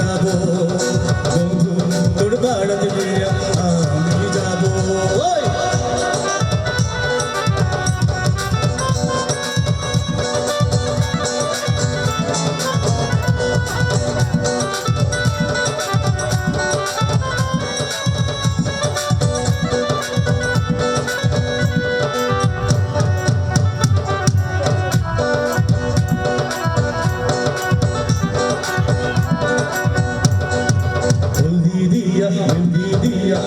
double বুঝি দিয়া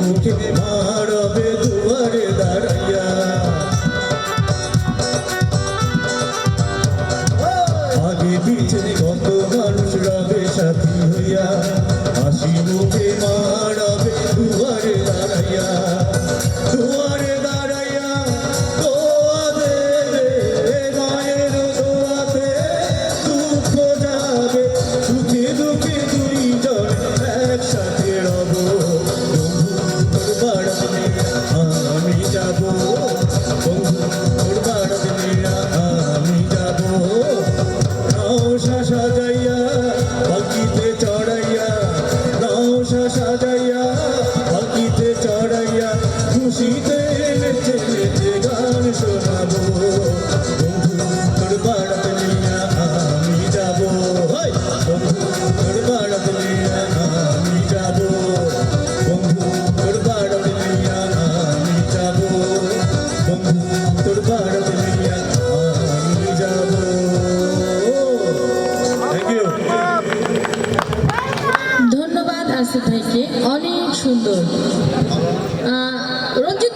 মুখে ভাড়াবে দুয়ারে দাঁড়াইয়া। আগে পিছে কত মানুষ রবে সাথী হইয়া। থেকে অনেক সুন্দর। রঞ্জিত